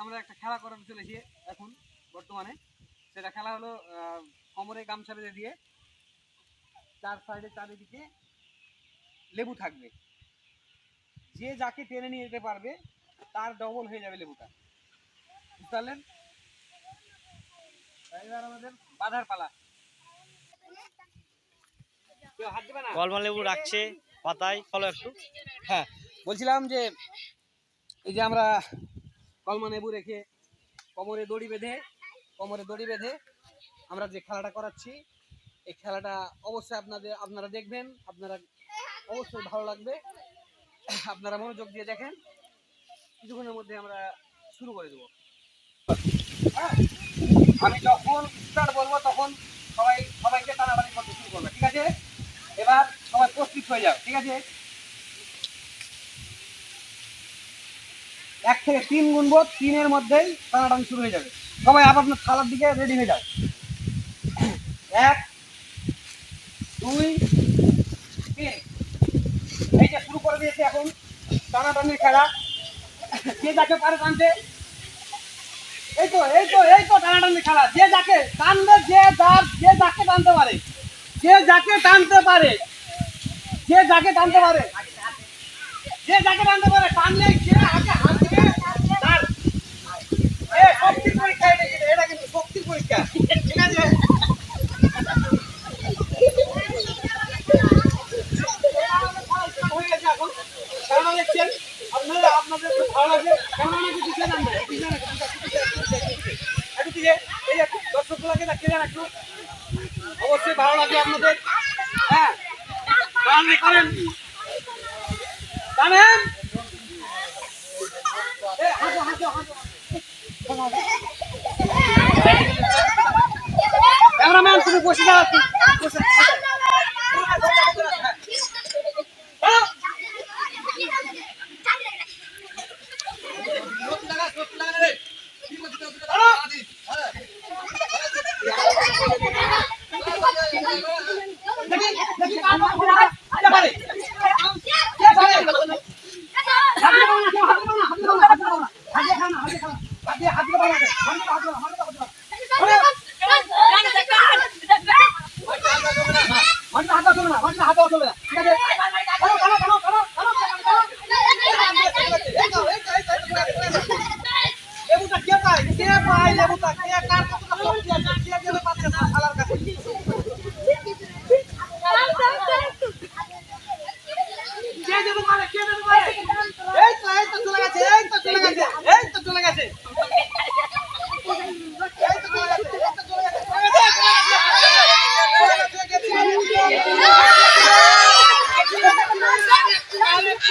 আমরা একটা খেলা করাতে চলেছি এখন বর্তমানে। সেটা খেলা হলো কোমরে গামছা বেঁধে দিয়ে চার সাইডে চারিদিকে লেবু থাকবে। যে যাকে টেনে নিয়ে যেতে পারবে তার ডবল হয়ে যাবে লেবুটা। বুঝতে পারলেন? এবার আমাদের বাধার পালা। কলমা লেবু রাখছে পাতায় ফলো একটু। হ্যাঁ বলছিলাম যে এই যে আমরা কলমা নেবু রেখে কোমরে দড়ি বেঁধে, কোমরে দড়ি বেঁধে আমরা যে খেলাটা করাচ্ছি, এই খেলাটা অবশ্যই আপনাদের, আপনারা দেখবেন, আপনারা অবশ্যই ভালো লাগবে। আপনারা মনোযোগ দিয়ে দেখেন। কিছুক্ষণের মধ্যে আমরা শুরু করে দেবো। হ্যাঁ আমি যখন স্টার্ট বলব, তখন সবাই, সবাইকে টানাটানি করতে শুরু করবে, ঠিক আছে? এবার সবাই প্রস্তুত হয়ে যাও, ঠিক আছে? এক থেকে তিন গুনবো তিনের মধ্যেই টানাটানি শুরু হয়ে যাবে। সবাই আবার আপনার থালার দিকে রেডি হয়ে যাও। এক, দুই, তিন। এই যে শুরু করে দিয়েছে এখন টানাটানির খেলা। যে যাকে পারে টানতে। এই তো এই তো এই তো টানাটানির খেলা। যে যাকে টানবে, যে যার, যে যাকে টানতে পারে। যে যাকে টানতে পারে। যে যাকে টানতে পারে। যে যাকে টানতে পারে টানলে যে আগে হাত দিবে তার এ শক্তির পরীক্ষা এটা কিন্তু এটা কিন্তু শক্তির পরীক্ষা ঠিক আছে হয়ে গেছে এখন অবশ্যই ভালো লাগবে আপনাদের। হ্যাঁ। তাহলে করেন। জানেন? হাঁটো, হাঁটো। ক্যামেরাম্যান তুমি বসে একটু। বসে, বসে। হ্যাঁ। দেখি, দেখি, কার হাত ধরে হাত- কে পারে? কে পারে? হাত দিয়ে বানাও না, কেউ হাত দিয়ে বানাও না, হাত দিয়ে বানাও না, হাত দিয়ে বানাও না। হাত দিয়ে খাও না, হাত দিয়ে খাও না। হাত দিয়ে- হাত দিয়ে বানাও না। হাত দিয়ে বানাও, হাত দিয়ে বানাও, হাত দিয়ে বানাও, হাত দিয়ে বানাও। মাটিতে হাত দেওয়া চলবে না, মাটিতে হাত দেওয়া চলবে না। ঠিক আছে? টানো, টানো, টানো, টানো, টানো, টানো, টানো। এই তো, এই তো, এই তো, এই তো, এই তো, এই তো। লেবুটা কে পায়? লেবুটা? কে কার কতটা শক্তি আছে? কে গেলে পাচ্ছে না থালার কাছে? কে যেতে পারে? কে যেতে পারে? এই তো, এই তো চলে গেছে, এই তো চলে গেছে, এই তো চলে গেছে। এই তো চলে গেছে, এই তো চলে গেছে, চলে গেছে, চলে গেছে, চলে গেছে, চলে গেছে।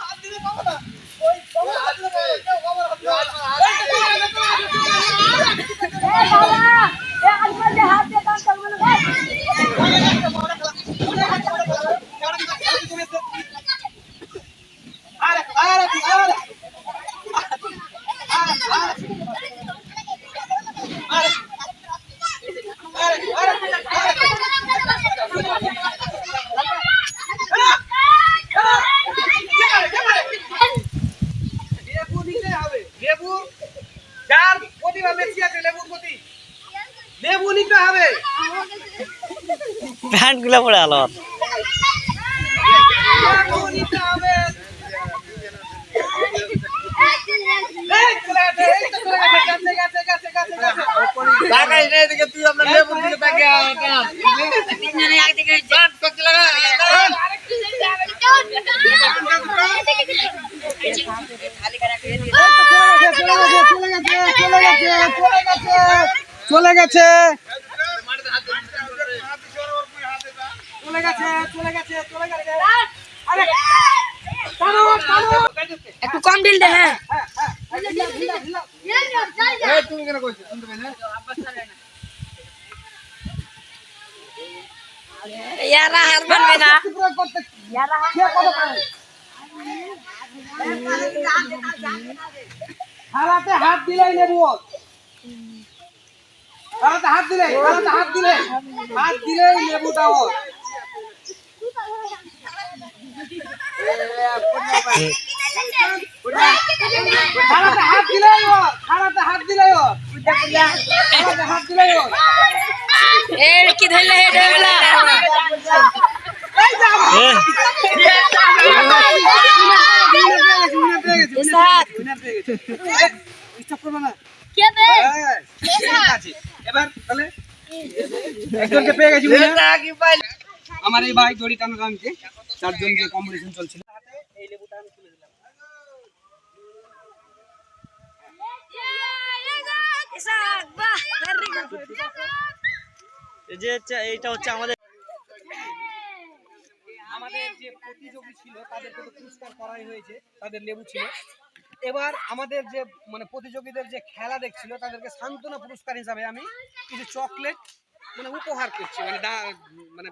হাত দিলে পাবো না। ওই, বাবা, হাত দিলে পাবো না, কেউ বাবা, হাত দিলে পাবো না। এই তো চলে গেছে, চলে গেছে, চলে গেছে। আরে, আরে, আরে। আরে, আরে। আরে। আরে, আরে, লেবু নিতে হবে। লেবু যার প্রতিভা বেশি আছে লেবুর প্রতি লেবু নিতে হবে? প্যান্টগুলো পরে আলো লেবু নিতে হবে এই চলে গেছে, এই তো চলে গেছে, গেছে, গেছে, গেছে, গেছে, গেছে। তাকাই না এদিকে তুই আমরা লেবুর দিকে তাকিয়ে চলে গেছে, চলে গেছে, চলে গেছে, চলে গেছে, চলে গেছে চলে গেছে চলে গেছে চলে গেছে। আরে টানো টানো একটু কম বিল দে হ্যাঁ। হ্যাঁ হ্যাঁ ঢিলা, ঢিলা, ঢিলা। এই তুমি কেন কইছো? শুনতে পাই না ইয়ারা হার বানবে না। শক্তি প্রয়োগ করতে কে কত পারে হালাতে হাত দিলেই নেবু। হালাতে হাত দিলে হালাতে হাত দিলে হাত দিলেই লেবুটা ওর খাড়াতে হাত দিলাই খাড়াতে হাত দিলাই হাত দিলাই ওর কি ধরলে হে ডেবলা সাত ডিস্টার্ব করবে না কে বে? হ্যাঁ, এবার তাহলে একজনকে পেয়ে গেছি। আমার এই ভাই দড়ি টানা গানকে চারজন যে কম্পিটিশন চলছিল। এই লেবুটা আমি তুলে দিলাম সাত বাহ ভেরি গুড এই যে এইটা হচ্ছে আমাদের আমাদের যে প্রতিযোগী ছিল তাদেরকে তো পুরস্কার করাই হয়েছে তাদের লেবু ছিল। এবার আমাদের যে মানে প্রতিযোগীদের যে খেলা দেখছিল তাদেরকে সান্ত্বনা পুরস্কার হিসাবে আমি কিছু চকলেট মানে উপহার করছি মানে মানে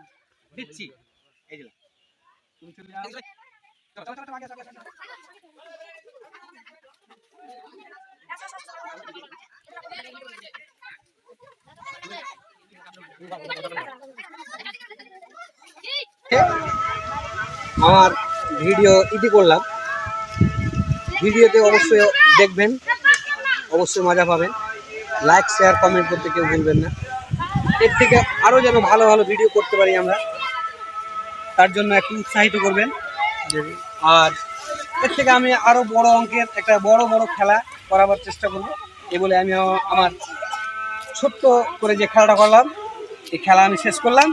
দিচ্ছি। এই যে তুমি চলে যাও। আমার ভিডিও ইতি করলাম। ভিডিওতে অবশ্যই দেখবেন। অবশ্যই মজা পাবেন। লাইক শেয়ার কমেন্ট করতে কেউ ভুলবেন না। এর থেকে আরও যেন ভালো ভালো ভিডিও করতে পারি আমরা। তার জন্য একটু উৎসাহিত করবেন। আর এর থেকে আমি আরও বড় অঙ্কের একটা বড় বড় খেলা করাবার চেষ্টা করব। এ বলে আমি আমার ছোট্ট করে যে খেলাটা করলাম, এই খেলা আমি শেষ করলাম।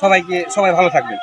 সবাইকে, সবাই ভালো থাকবেন।